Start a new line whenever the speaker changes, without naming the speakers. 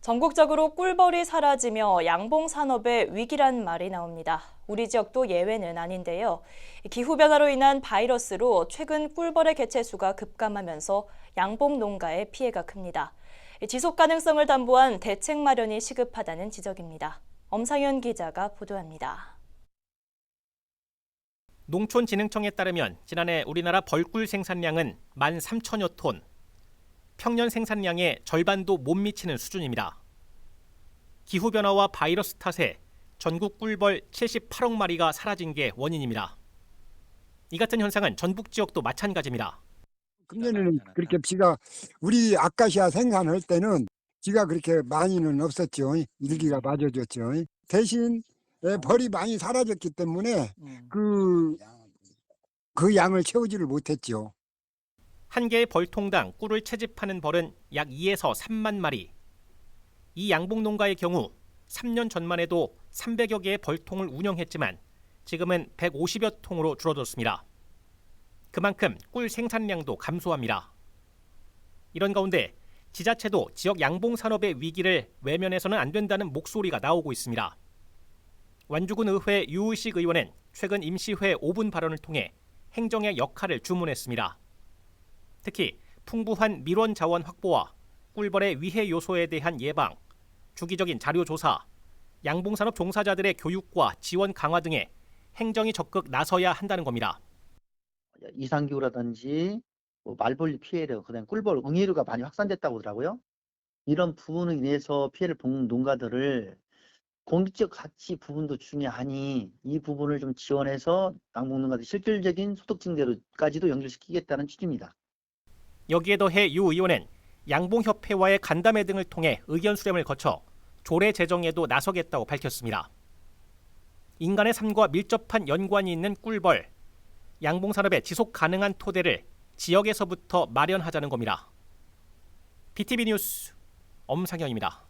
전국적으로 꿀벌이 사라지며 양봉 산업의 위기란 말이 나옵니다. 우리 지역도 예외는 아닌데요. 기후변화로 인한 바이러스로 최근 꿀벌의 개체 수가 급감하면서 양봉 농가의 피해가 큽니다. 지속 가능성을 담보한 대책 마련이 시급하다는 지적입니다. 엄상현 기자가 보도합니다.
농촌진흥청에 따르면 지난해 우리나라 벌꿀 생산량은 1만 3천여 톤, 평년 생산량의 절반도 못 미치는 수준입니다. 기후변화와 바이러스 탓에 전국 꿀벌 78억 마리가 사라진 게 원인입니다. 이 같은 현상은 전북 지역도 마찬가지입니다.
금년에는 그렇게 비가 우리 아카시아 생산할 때는 비가 그렇게 많이는 없었죠. 일기가 맞아줬죠. 대신 예, 벌이 많이 사라졌기 때문에 그, 그 양을 채우지를 못했죠.
한 개의 벌통당 꿀을 채집하는 벌은 약 2에서 3만 마리. 이 양봉 농가의 경우 3년 전만 해도 300여 개의 벌통을 운영했지만 지금은 150여 통으로 줄어들었습니다. 그만큼 꿀 생산량도 감소합니다. 이런 가운데 지자체도 지역 양봉 산업의 위기를 외면해서는 안 된다는 목소리가 나오고 있습니다. 완주군 의회 유의식 의원은 최근 임시회 5분 발언을 통해 행정의 역할을 주문했습니다. 특히 풍부한 밀원 자원 확보와 꿀벌의 위해 요소에 대한 예방, 주기적인 자료 조사, 양봉산업 종사자들의 교육과 지원 강화 등에 행정이 적극 나서야 한다는 겁니다.
이상기후라든지 뭐 말벌리 피해를 그다음 꿀벌 응애류가 많이 확산됐다고 하더라고요. 이런 부분을 인해서 피해를 본 농가들을 공익적 가치 부분도 중요하니 이 부분을 좀 지원해서 양봉농가들 실질적인 소득 증대로까지도 연결시키겠다는 취지입니다.
여기에 더해 유 의원은 양봉협회와의 간담회 등을 통해 의견 수렴을 거쳐 조례 제정에도 나서겠다고 밝혔습니다. 인간의 삶과 밀접한 연관이 있는 꿀벌, 양봉산업의 지속 가능한 토대를 지역에서부터 마련하자는 겁니다. BTV 뉴스 엄상현입니다.